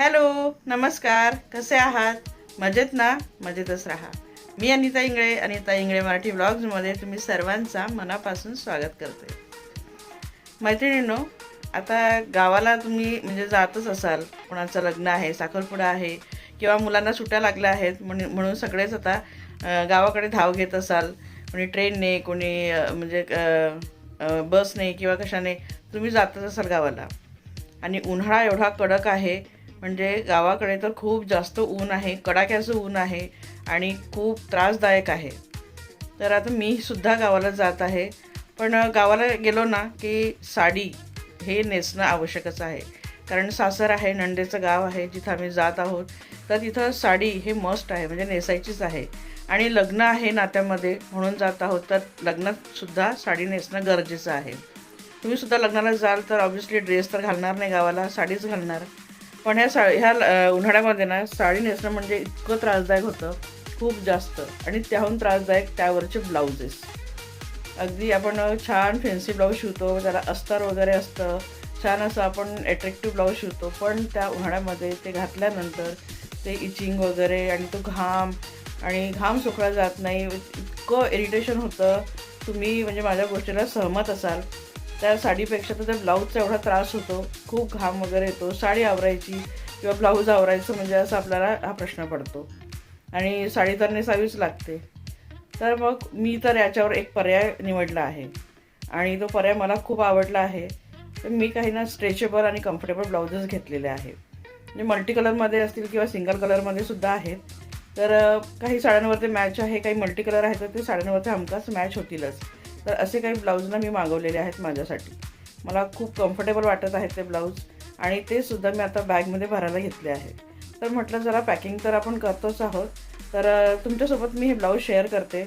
Hello नमस्कार. कसे आहात? मजेत ना? मजेतच राहा. मी अनिता इंगळे अनिता इंगळे मराठी ब्लॉग्समध्ये तुम्ही सर्वांचा मनापासून स्वागत करते. मैत्रिणींनो आता गावाला तुम्ही म्हणजे जातच असाल कोणाचं लग्न आहे साखरपुडा आहे किंवा मुलांना सुट्ट्या लागल्या आहेत म्हणून म्हणून सगळेच आता गावाकडे धाव घेत असाल कोणी ट्रेनने कोणी म्हणजे बसने किंवा कशाने तुम्ही जातच असाल गावाला. आणि उन्हाळा एवढा कडक आहे म्हणजे गावाकडे तर खूप जास्त ऊन आहे कडाक्याचं ऊन आहे आणि खूप त्रासदायक आहे. तर आता मी सुद्धा गावाला जात आहे. पण गावाला गेलो ना की साडी हे नेसणं आवश्यकच आहे. कारण सासर आहे नंदेचं गाव आहे जिथं आम्ही जात आहोत तर तिथं साडी हे मस्ट आहे म्हणजे नेसायचीच आहे. आणि लग्न आहे नात्यामध्ये म्हणून जात आहोत तर लग्नातसुद्धा साडी नेसणं गरजेचं आहे. तुम्ही सुद्धा लग्नाला जाल तर ऑब्व्हियसली ड्रेस तर घालणार नाही गावाला साडीच घालणार. पण ह्या सा ह्या उन्हाळ्यामध्ये ना साडी नेसणं म्हणजे इतकं त्रासदायक होतं खूप जास्त. आणि त्याहून त्रासदायक त्यावरचे ब्लाउजेस. अगदी आपण छान फॅन्सी ब्लाऊज शिवतो त्याला अस्तर वगैरे असतं. छान असं आपण अट्रॅक्टिव्ह ब्लाऊज शिवतो पण त्या उन्हाळ्यामध्ये ते घातल्यानंतर ते इचिंग वगैरे आणि तो घाम आणि घाम सुकला जात नाही इतकं इरिटेशन होतं. तुम्ही म्हणजे माझ्या गोष्टीला सहमत असाल. त्या साडीपेक्षा तर त्या ब्लाऊजचा एवढा त्रास होतो. खूप घाम वगैरे येतो. साडी आवरायची किंवा ब्लाऊज आवरायचं म्हणजे असं आपल्याला हा प्रश्न पडतो. आणि साडी तर नेसावीच लागते. तर मग मी तर याच्यावर एक पर्याय निवडला आहे. आणि तो पर्याय मला खूप आवडला आहे. तर मी काही ना स्ट्रेचेबल आणि कम्फर्टेबल ब्लाउजेस घेतलेले आहे म्हणजे मल्टी कलरमध्ये असतील किंवा सिंगल कलरमध्ये सुद्धा आहेत. तर काही साड्यांवरती मॅच आहे काही मल्टी कलर आहेत तर ते साड्यांवरती हमखास मॅच होतीलच. तर असे काही ब्लाऊज ना मी मागवलेले आहेत माझ्यासाठी. मला खूप कम्फर्टेबल वाटत आहेत ते ब्लाऊज आणि ते सुद्धा मी आता बॅगमध्ये भरायला घेतले आहे. तर म्हटलं जरा पॅकिंग तर आपण करतोच आहोत. तर तुमच्यासोबत मी हे ब्लाऊज शेअर करते.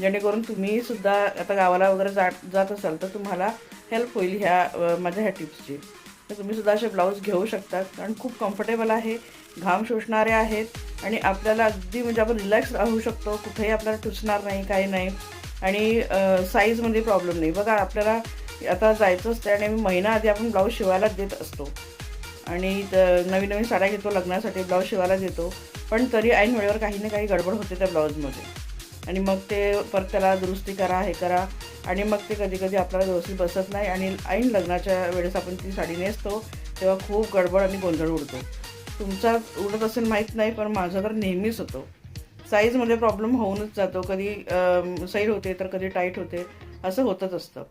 जेणेकरून तुम्ही सुद्धा आता गावाला वगैरे जात जात असाल तर तुम्हाला हेल्प होईल ह्या माझ्या ह्या टिप्सची तर तुम्ही सुद्धा असे ब्लाऊज घेऊ शकतात. कारण खूप कम्फर्टेबल आहे घाम शोषणारे आहेत आणि आपल्याला अगदी म्हणजे आपण रिलॅक्स राहू शकतो. कुठेही आपल्याला टुचणार नाही काही नाही. आणि साईजमध्ये प्रॉब्लेम नाही. बघा आपल्याला आता जायचं असतं आणि आम्ही महिना आधी आपण ब्लाऊज शिवायला देत असतो. आणि नवीन नवीन साड्या घेतो लग्नासाठी ब्लाऊज शिवायला देतो. पण तरी ऐन वेळेवर काही ना काही गडबड होते त्या ब्लाऊजमध्ये आणि मग ते परत त्याला दुरुस्ती करा हे करा. आणि मग ते कधी कधी आपल्याला व्यवस्थित बसत नाही. आणि ऐन लग्नाच्या वेळेस आपण ती साडी नेसतो तेव्हा खूप गडबड आणि गोंधळ उडतो. तुमचा उडत असेल माहीत नाही पण माझं तर नेहमीच होतो. साईजमध्ये प्रॉब्लेम होऊनच जातो. कधी सैल होते तर कधी टाईट होते असं होतच असतं.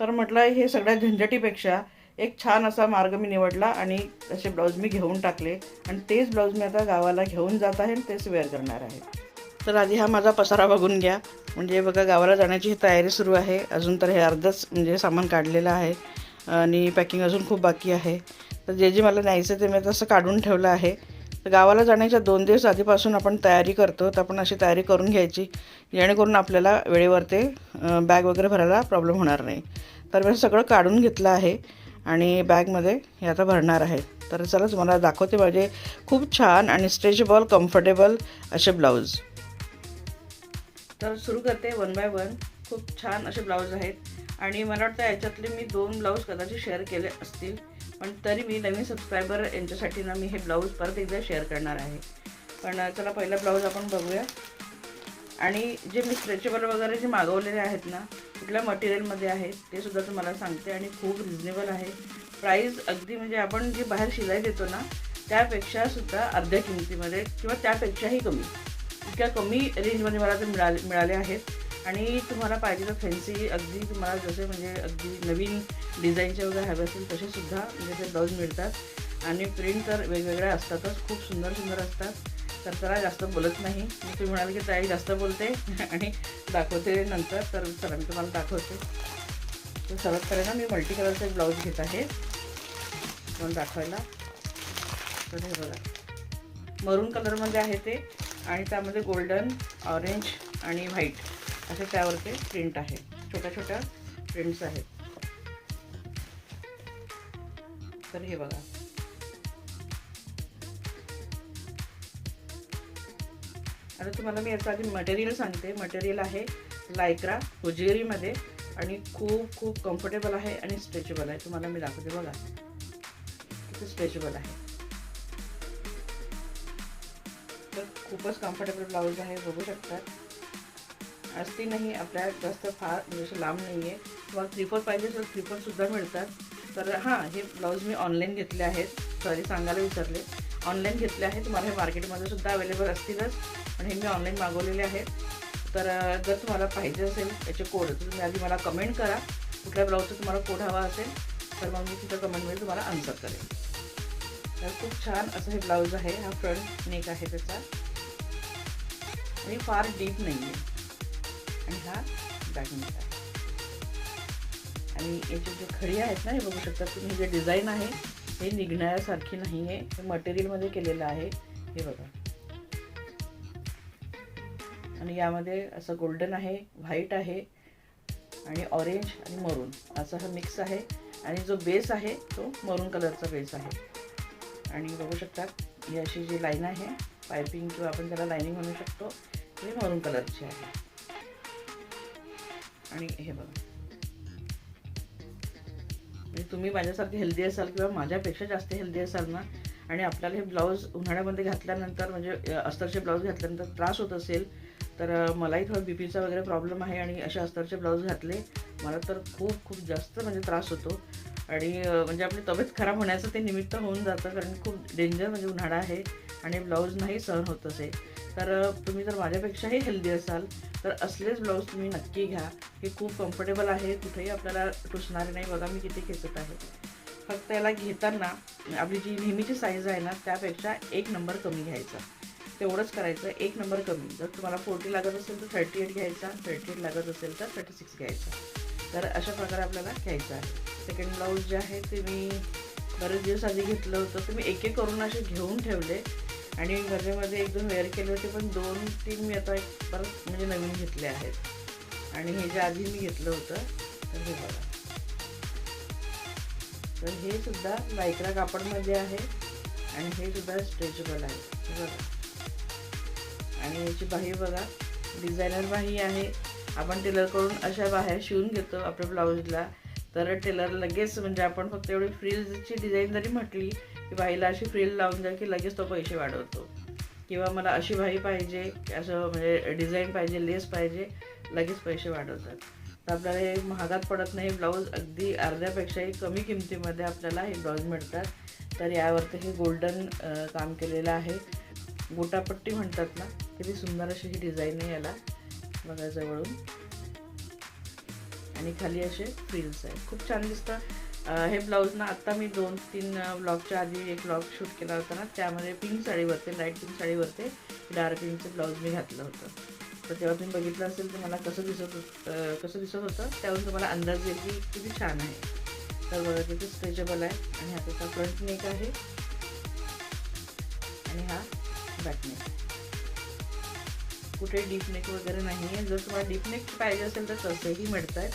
तर म्हटलं हे सगळ्या झंझटीपेक्षा एक छान असा मार्ग मी निवडला आणि असे ब्लाऊज मी घेऊन टाकले. आणि तेच ब्लाऊज मी आता गावाला घेऊन जात आहे आणि तेच वेअर करणार आहे. तर आधी हा माझा पसारा बघून घ्या. म्हणजे बघा गावाला जाण्याची ही तयारी सुरू आहे. अजून तर हे अर्धच म्हणजे सामान काढलेलं आहे. आणि पॅकिंग अजून खूप बाकी आहे. तर जे जे मला न्यायचं ते मी तसं काढून ठेवलं आहे. तर गावाला जाण्याच्या दोन दिवस आधीपासून आपण तयारी करतो तर आपण अशी तयारी करून घ्यायची जेणेकरून आपल्याला वेळेवर ते बॅग वगैरे भरायला प्रॉब्लेम होणार नाही. तर मी सगळं काढून घेतलं आहे आणि बॅगमध्ये हे आता भरणार आहे. तर चला तुम्हाला दाखवते माझे खूप छान आणि स्ट्रेचेबल कम्फर्टेबल असे ब्लाऊज तर सुरू करते वन बाय वन खूप छान असे ब्लाऊज आहेत. आणि मला वाटतं याच्यातले मी दोन ब्लाऊज कदाचित शेअर केले असतील. पण तरी मी नवीन सबस्क्रायबर यांच्यासाठी ना मी हे ब्लाऊज परत एकदा शेअर करणार आहे. पण चला पहिला ब्लाऊज आपण बघूया. आणि जे मी स्ट्रेचेबल वगैरे जे मागवलेले आहेत ना कुठल्या मटेरियलमध्ये आहे ते सुद्धा तुम्हाला सांगते आणि खूप रिजनेबल आहे. प्राईस अगदी म्हणजे आपण जे बाहेर शिलाई देतो ना त्यापेक्षा सुद्धा अर्ध्या किमतीमध्ये किंवा त्यापेक्षाही कमी. इतक्या कमी रेंजमध्ये मला ते मिळाले मिळाले आहेत. आणि तुम्हाला पाहिजे तर फॅन्सी अगदी तुम्हाला जसे म्हणजे अगदी नवीन डिझाईनचे वगैरे हवे असतील तसेसुद्धा म्हणजे ते ब्लाऊज मिळतात. आणि प्रिंट तर वेगवेगळ्या असतातच खूप सुंदर सुंदर असतात. तर चला जास्त बोलत नाही. मी तुम्ही म्हणाल की ताई जास्त बोलते आणि दाखवते नंतर तर चला मी तुम्हाला दाखवते. तर सर्वात करायला मी मल्टी कलरचा एक ब्लाऊज घेत आहे. पण दाखवायला. तर हे बघा. मरून कलरमध्ये आहे ते. आणि त्यामध्ये गोल्डन ऑरेंज आणि व्हाईट असे त्यावरती प्रिंट आहे. छोट्या छोट्या प्रिंट्स आहेत. तर हे बघा. आता तुम्हाला मी याचं आधी मटेरियल सांगते. मटेरियल आहे लायक्रा हुजेरीमध्ये आणि खूप खूप कम्फर्टेबल आहे आणि स्ट्रेचेबल आहे. तुम्हाला मी दाखवते बघा. किती स्ट्रेचेबल आहे. तर खूपच कम्फर्टेबल ब्लाऊज आहे. बघू शकतात असती नाही आपल्या जास्त फार म्हणजे लांब नाही आहे तुम्हाला थ्री फोर पाहिजे तर थ्री मिळतात. तर हां हे ब्लाऊज मी ऑनलाईन घेतले आहेत. सॉरी सांगायला विसरले. ऑनलाईन घेतले आहेत. तुम्हाला हे मार्केटमध्ये सुद्धा अवेलेबल असतीलच. पण हे मी ऑनलाईन मागवलेले आहेत. तर जर तुम्हाला पाहिजे असेल याचे कोड तर तुम्ही आधी मला कमेंट करा. कुठल्या ब्लाऊजचा तुम्हाला कोड हवा असेल तर मग मी तिथं कमेंटमध्ये तुम्हाला आन्सर करेन. तर खूप छान असं हे ब्लाऊज आहे. हा फ्रंट नेक आहे त्याचा. आणि फार डीप नाही आहे आणि हा बॅक आणि याचे जे खडी आहेत ना हे बघू शकता तुम्ही जे डिझाईन आहे हे निघण्यासारखी नाही आहे. हे मटेरियलमध्ये केलेलं आहे. हे बघा. आणि यामध्ये असं गोल्डन आहे व्हाईट आहे आणि ऑरेंज आणि मरून असा हा मिक्स आहे. आणि जो बेस आहे तो मरून कलरचा बेस आहे. आणि बघू शकतात ही अशी जी लाईन आहे पायपिंग किंवा आपण त्याला लाईनिंग म्हणू शकतो ही मरून कलरची आहे. आणि हे बघा. म्हणजे तुम्ही माझ्यासारखे हेल्दी असाल किंवा माझ्यापेक्षा जास्त हेल्दी असाल ना आणि आपल्याला हे ब्लाऊज उन्हाळ्यामध्ये घातल्यानंतर म्हणजे अस्तरचे ब्लाऊज घातल्यानंतर त्रास होत असेल तर मलाही थोडं बी पीचा वगैरे प्रॉब्लेम आहे आणि असे अस्तरचे ब्लाऊज घातले मला तर खूप खूप जास्त म्हणजे त्रास होतो. आणि म्हणजे आपली तब्येत खराब होण्याचं ते निमित्त होऊन जातं कारण खूप डेंजर म्हणजे उन्हाळा आहे आणि ब्लाऊज नाही सहन होत असे. तर तुम्ही जर माझ्यापेक्षाही हेल्दी असाल तर असलेच ब्लाऊज तुम्ही नक्की घ्या. हे खूप कम्फर्टेबल आहे. कुठेही आपल्याला टुसणारे नाही. बघा मी किती खेचत आहे. फक्त याला घेताना आपली जी नेहमीची साईज आहे ना त्यापेक्षा एक नंबर कमी घ्यायचा. तेवढंच करायचं. एक नंबर कमी. जर तुम्हाला फोर्टी लागत असेल तर थर्टी एट घ्यायचा. थर्टी एट लागत असेल तर थर्टी सिक्स घ्यायचा. तर अशा प्रकारे आपल्याला घ्यायचं आहे. सेकंड ब्लाऊज जे आहे ते मी बरेच दिवस आधी घेतलं होतं तर मी एक एक करून असे घेऊन ठेवले. आणि घरामध्ये एक दोन वेअर केले होते पण दोन तीन मी आता एक परत म्हणजे नवीन घेतले आहेत. आणि हे जे आधी मी घेतलं होतं तर हे बघा. तर हे सुद्धा लायक्रा कापडमध्ये आहे आणि हे सुद्धा स्ट्रेचेबल आहे. बघा. आणि याची बाही बघा. डिझायनर बाही आहे. आपण टेलरकडून अशा बाह्या शिवून घेतो आपल्या ब्लाऊजला. तर टेलर लगेच म्हणजे आपण फक्त एवढी फ्रिलची डिझाईन जरी म्हटली की बाईला अशी फ्रिल लावून द्या की लगेच तो पैसे वाढवतो. किंवा मला अशी बाही पाहिजे असं म्हणजे डिझाईन पाहिजे लेस पाहिजे लगेच पैसे वाढवतात. तर आपल्याला हे महागात पडत नाही ब्लाऊज अगदी अर्ध्यापेक्षाही कमी किमतीमध्ये आपल्याला हे ब्लाऊज मिळतात. तर यावरती हे गोल्डन काम केलेलं आहे. गोटापट्टी म्हणतात ना किती सुंदर अशी ही डिझाईन आहे याला बघा जवळून. आणि खाली असे फ्रिल्स आहेत. खूप छान दिसतं. हे ब्लाऊज ना आत्ता मी दोन तीन ब्लॉगच्या आधी एक ब्लॉग शूट केला होता ना त्यामध्ये पिंक साडीवरती लाइट पिंक साडीवरती डार्क पिंकचं ब्लाऊज मी घातलं होतं. तर तेव्हा तुम्ही बघितलं असेल तर मला कसं दिसत होतं कसं दिसत होतं त्यावरून तुम्हाला अंदाज येईल की किती छान आहे. तर बघा किती स्ट्रेचेबल आहे. आणि हा त्याचा फ्रंट नेक आहे. आणि हा बॅक नेक कुठे डीप नेक वगैरे नाही आहे जर तुम्हाला डीप नेक पाहिजे असेल तर तसेही मिळत आहेत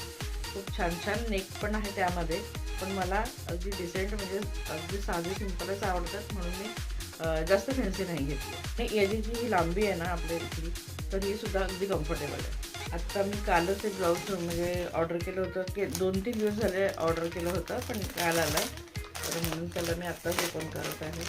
खूप छान छान नेक पण आहे त्यामध्ये. पण मला अगदी डिसेंट म्हणजे अगदी साधी सिंपलच आवडतात म्हणून मी जास्त फॅन्सी नाही घेतली. आणि याची जी ही लांबी आहे ना आपल्या इथली तर ही सुद्धा अगदी कम्फर्टेबल आहे. आत्ता मी कालच एक ब्लाऊज म्हणजे ऑर्डर केलं होतं. की दोन तीन दिवस झाले ऑर्डर केलं होतं पण काल आला आहे तर म्हणून त्याला मी आत्ताच ओपन करत आहे.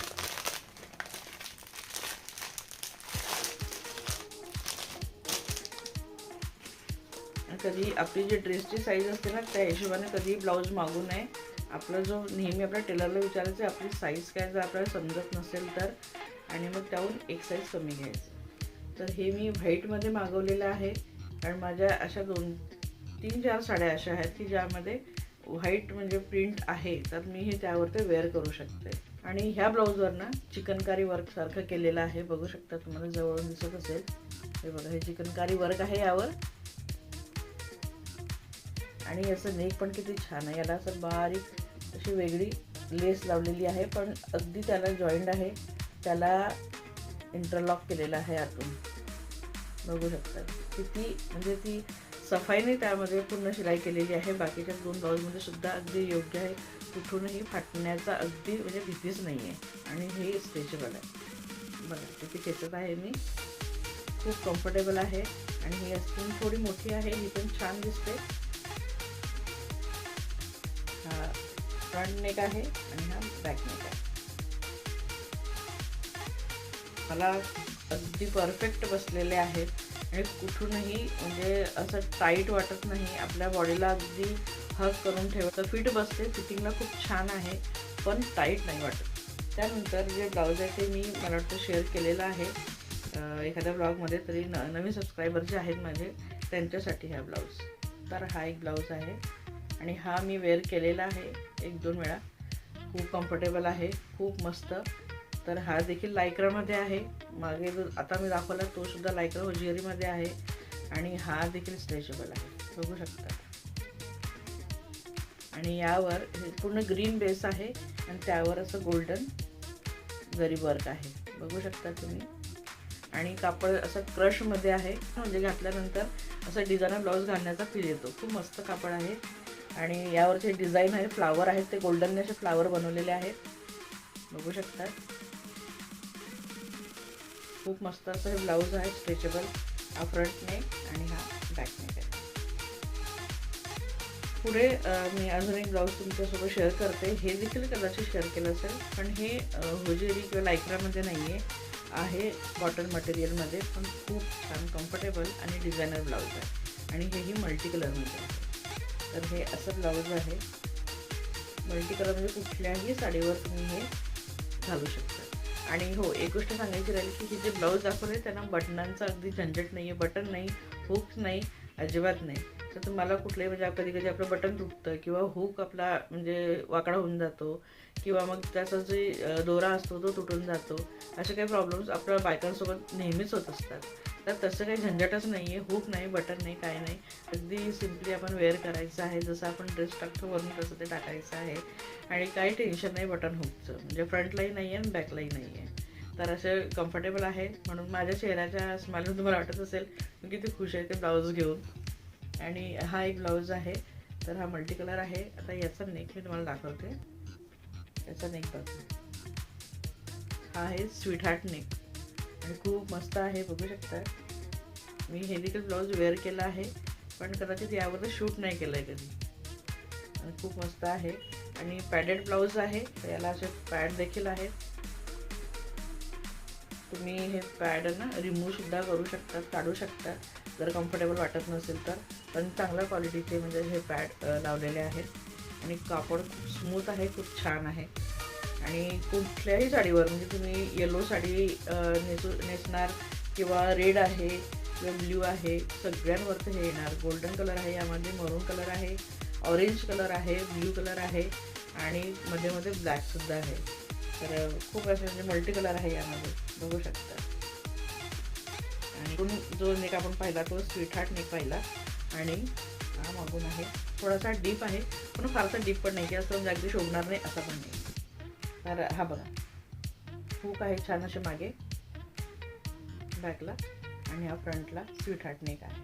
कधी आपली जी ड्रेसची साईज असते ना त्या हिशोबाने कधीही ब्लाऊज मागू नये. आपला जो नेहमी आपल्या टेलरला विचारायचं आपली साईज काय जर आपल्याला समजत नसेल तर आणि मग त्याहून एक साईज कमी घ्यायचं. तर हे मी व्हाईटमध्ये मागवलेलं आहे. कारण माझ्या अशा दोन तीन चार साड्या अशा आहेत की ज्यामध्ये व्हाईट म्हणजे प्रिंट आहे तर मी हे त्यावरती वेअर करू शकते. आणि ह्या ब्लाऊजवर ना चिकनकारी वर्कसारखं केलेलं आहे. बघू शकता तुम्हाला जवळून दिसत असेल. हे बघा हे चिकनकारी वर्क आहे यावर. आणि याचं नेक पण किती छान आहे. याला असं बारीक अशी वेगळी लेस लावलेली आहे पण अगदी त्याला जॉईंट आहे. त्याला इंटरलॉक केलेलं आहे आतून. बघू शकता. किती म्हणजे ती सफाईने त्यामध्ये पूर्ण शिलाई केलेली आहे. बाकीच्या दोन ब्लाऊजमध्ये सुद्धा अगदी योग्य आहे. कुठूनही फाटण्याचा अगदी म्हणजे भीतीच नाही आहे आणि हे स्ट्रेचेबल आहे. बघा किती खेचत आहे मी. खूप कम्फर्टेबल आहे. आणि ही अस्तीन थोडी मोठी आहे. ही पण छान दिसते. फ्रंट नेक आहे आणि हा बॅक नेक आहे. मला अगदी परफेक्ट बसलेले आहेत आणि कुठूनही म्हणजे असं टाईट वाटत नाही. आपल्या बॉडीला अगदी हग करून ठेवतं फिट बसते फिटिंगला खूप छान आहे पण टाईट नाही वाटत. त्यानंतर जे ब्लाऊज आहे ते मी मला वाटतं शेअर केलेलं आहे. एखाद्या ब्लॉगमध्ये तरी न नवीन सबस्क्रायबर जे आहेत माझे त्यांच्यासाठी हा ब्लाऊज तर हा एक ब्लाऊज आहे आणि हा मी वेअर केलेला आहे. एक दोन वेळा. खूप कम्फर्टेबल आहे खूप मस्त. तर हा देखील लायक्रामध्ये आहे. मागे जो आता मी दाखवला तो सुद्धा लायक्रा होजिअरीमध्ये आहे. आणि हा देखील स्ट्रेचेबल आहे. बघू शकता. आणि यावर हे पूर्ण ग्रीन बेस आहे आणि त्यावर असं गोल्डन जरी वर्क आहे. बघू शकता तुम्ही. आणि कापड असं क्रशमध्ये आहे. म्हणजे घातल्यानंतर असं डिझायनर ब्लाऊज घालण्याचा फील येतो. खूप मस्त कापड आहे. आणि यावर जे डिझाईन आहे फ्लावर आहेत ते गोल्डनने असे फ्लावर बनवलेले आहेत. बघू शकता. खूप मस्त असं हे ब्लाऊज आहे स्ट्रेचेबल. हा फ्रंटने आणि हा बॅकने पुढे मी अजून एक ब्लाऊज तुमच्यासोबत शेअर करते. हे देखील कदाचित शेअर केलं असेल पण हे होजेरी किंवा लायक्रामध्ये नाही आहे आहे कॉटन मटेरियलमध्ये पण खूप छान कम्फर्टेबल आणि डिझायनर ब्लाऊज आहे. आणि हेही मल्टी कलरमध्ये आहे तर हे असं ब्लाऊज आहे. मल्टी कलर म्हणजे कुठल्याही साडीवर तुम्ही हे घालू शकता. आणि हो एक गोष्ट सांगायची राहील की हे जे ब्लाऊज दाखवले त्यांना बटनांचं अगदी झंझट नाही आहे. बटन नाही हुक्स नाही अजिबात नाही. तर तुम्हाला कुठलंही म्हणजे कधी कधी आपलं बटन तुटतं किंवा हुक आपला म्हणजे वाकडा होऊन जातो. किंवा मग त्याचा जे दोरा असतो तो तुटून जातो. असे काही प्रॉब्लेम्स आपल्या बायकांसोबत नेहमीच होत असतात. तर तसं काही झंझटच नाही आहे हुक नाही बटन नाही काय नाही. अगदी सिम्पली आपण वेअर करायचं आहे. जसं आपण ड्रेस टाकतो वरून तसं ते टाकायचं आहे. आणि काही टेन्शन नाही बटन हुकचं म्हणजे फ्रंटलाही नाही आहे आणि बॅकलाही नाही आहे तर असे कम्फर्टेबल आहे. म्हणून माझ्या चेहऱ्याच्या स्माईलमध्ये तुम्हाला वाटत असेल मी किती खुश आहे ते ब्लाऊज घेऊन. आणि हा एक ब्लाऊज आहे. तर हा मल्टी कलर आहे. आता याचा नेक मी तुम्हाला दाखवते. याचा नेक बघा. हा आहे स्वीट हार्ट नेक आणि खूप मस्त आहे बघू शकता मी हे देखील ब्लाऊज वेअर केला आहे पण कदाचित यावर शूट नाही केलं आहे कधी. आणि खूप मस्त आहे. आणि पॅडेड ब्लाऊज आहे याला असे पॅड देखील आहेत. तुम्ही हे पॅड ना रिमूव्हसुद्धा करू शकता काढू शकता जर कम्फर्टेबल वाटत नसेल तर. पण चांगल्या क्वालिटीचे म्हणजे हे पॅड लावलेले आहेत. आणि कापड खूप स्मूथ आहे खूप छान आहे. आणि कुठल्याही साडीवर म्हणजे तुम्ही येलो साडी नेसू नेसणार किंवा रेड आहे किंवा ब्ल्यू आहे सगळ्यांवरती हे येणार. गोल्डन कलर आहे यामध्ये मरून कलर आहे ऑरेंज कलर आहे ब्ल्यू कलर आहे आणि मध्ये मध्ये ब्लॅकसुद्धा आहे. तर खूप असे म्हणजे मल्टी कलर आहे यामध्ये. बघू शकता. आणि जो नेक आपण पाहिला तो स्वीट हार्ट नेक पाहिला. आणि हा मागून आहे. थोडासा डीप आहे पण फारसा डीप पण नाही की असं म्हणजे अगदी शोभणार नाही असं पण नाही. तर हा बघा. हुक आहे छान असे मागे. बॅकला. आणि हा फ्रंटला. स्वीट हार्ट नेक आहे.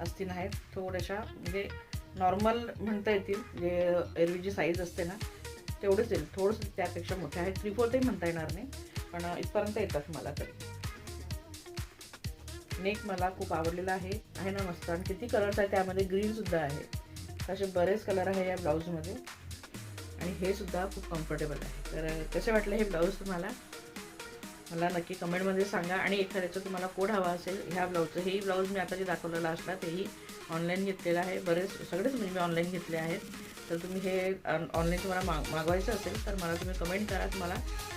असतील आहेत थोड्याशा म्हणजे नॉर्मल म्हणता येतील. जे एरवी जी साईज असते ना तेवढंच येईल. थोडंसं त्यापेक्षा मोठे आहे. थ्री फोर्थही म्हणता येणार नाही. पण इथपर्यंत येतात मला तरी. नेक मला खूप आवडलेला आहे. आहे ना मस्त. आणि किती कलर्स आहे त्यामध्ये. ग्रीनसुद्धा आहे. असे बरेच कलर आहे या ब्लाऊजमध्ये आणि हे सुद्धा खूप कम्फर्टेबल आहे. तर कसे वाटले हे ब्लाऊज तुम्हाला? मला नक्की कमेंटमध्ये सांगा. आणि एखाद्याचा तुम्हाला कोड हवा असेल ह्या ब्लाऊजचं हेही ब्लाऊज मी आता जे दाखवलेला असला तेही ऑनलाईन घेतलेलं आहे. बरेच सगळेच म्हणजे मी ऑनलाईन घेतले आहेत. तर तुम्ही हे ऑनलाईन तुम्हाला माग मागवायचं असेल तर मला तुम्ही कमेंट करा. तुम्हाला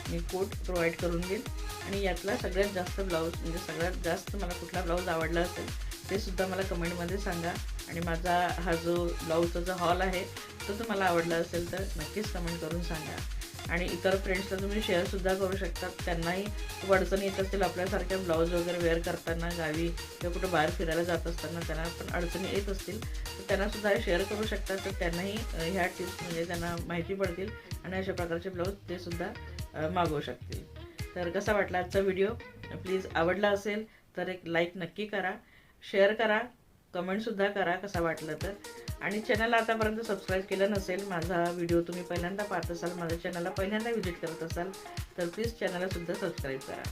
मी कोट प्रोव्हाइड करून देईन. आणि यातला सगळ्यात जास्त ब्लाऊज म्हणजे सगळ्यात जास्त मला कुठला ब्लाऊज आवडला असेल ते सुद्धा मला कमेंटमध्ये सांगा. आणि माझा हा जो ब्लाऊजचा जो हॉल आहे तो तुम्हाला आवडला असेल तर नक्कीच कमेंट करून सांगा. आणि इतर फ्रेंड्सला तुम्ही शेअरसुद्धा करू शकता. त्यांनाही खूप अडचणी येत असतील आपल्यासारख्या ब्लाऊज वगैरे वेअर करताना गावी किंवा कुठं बाहेर फिरायला जात असताना त्यांना पण अडचणी येत असतील तर त्यांनासुद्धा शेअर करू शकतात तर त्यांनाही ह्या टिप्स म्हणजे त्यांना माहिती पडतील आणि अशा प्रकारचे ब्लाऊज ते सुद्धा मागवू शकतील. तर कसा वाटला आजचा व्हिडिओ प्लीज आवडला असेल तर एक लाईक नक्की करा. शेअर करा. कमेंटसुद्धा करा कसा वाटलं तर. आणि चॅनलला आतापर्यंत सबस्क्राईब केलं नसेल माझा व्हिडिओ तुम्ही पहिल्यांदा पाहत असाल माझ्या चॅनलला पहिल्यांदा व्हिजिट करत असाल तर प्लीज चॅनलला सुद्धा सबस्क्राईब करा.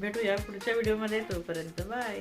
भेटूया पुढच्या व्हिडिओमध्ये तोपर्यंत बाय